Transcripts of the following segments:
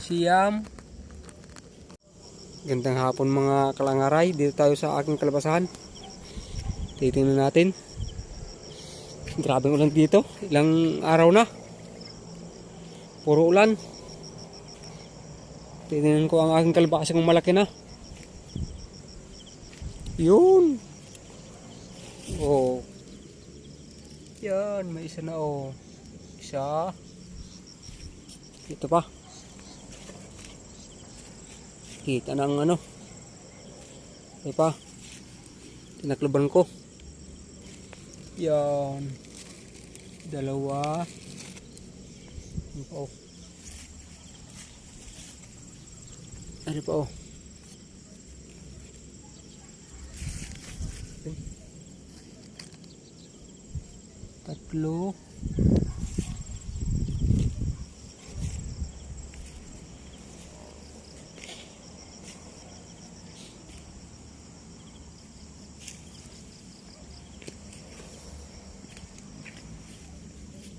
Siyam. Gandang hapon mga kalangaray. Dito tayo sa aking kalabasahan. Titingnan natin. Grabe ulan dito. Ilang araw na. Puro ulan. Titingnan ko ang aking kalabasa kung malaki na. Yun. Oh. Yan, may isa na oh. Isa. Ito pa. Kita ng ano. Ito pa. Tinakluban ko. Yan. Dalawa. Ano pa oh. Ano pa oh. Tatlo.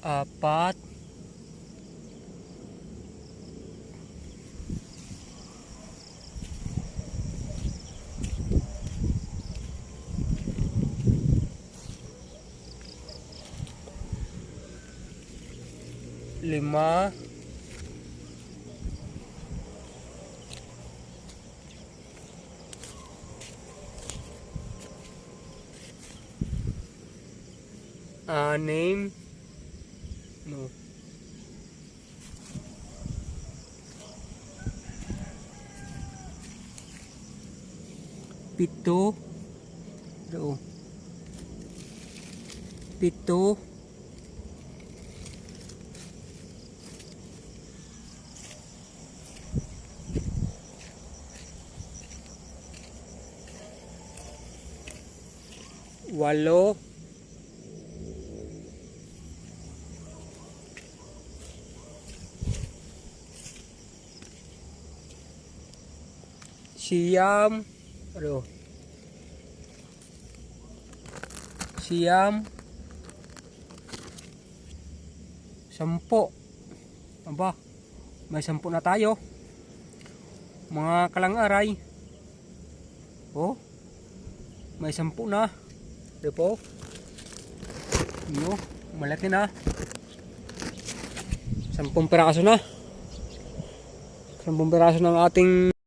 Apat. lima anim no. Pito. Do pito. Walo siyam ano siyam sampo aba may sampo na tayo mga kalang-aray oh may sampu na. Di po? No, malaki na. Sampung piraso na. Sampung piraso ng ating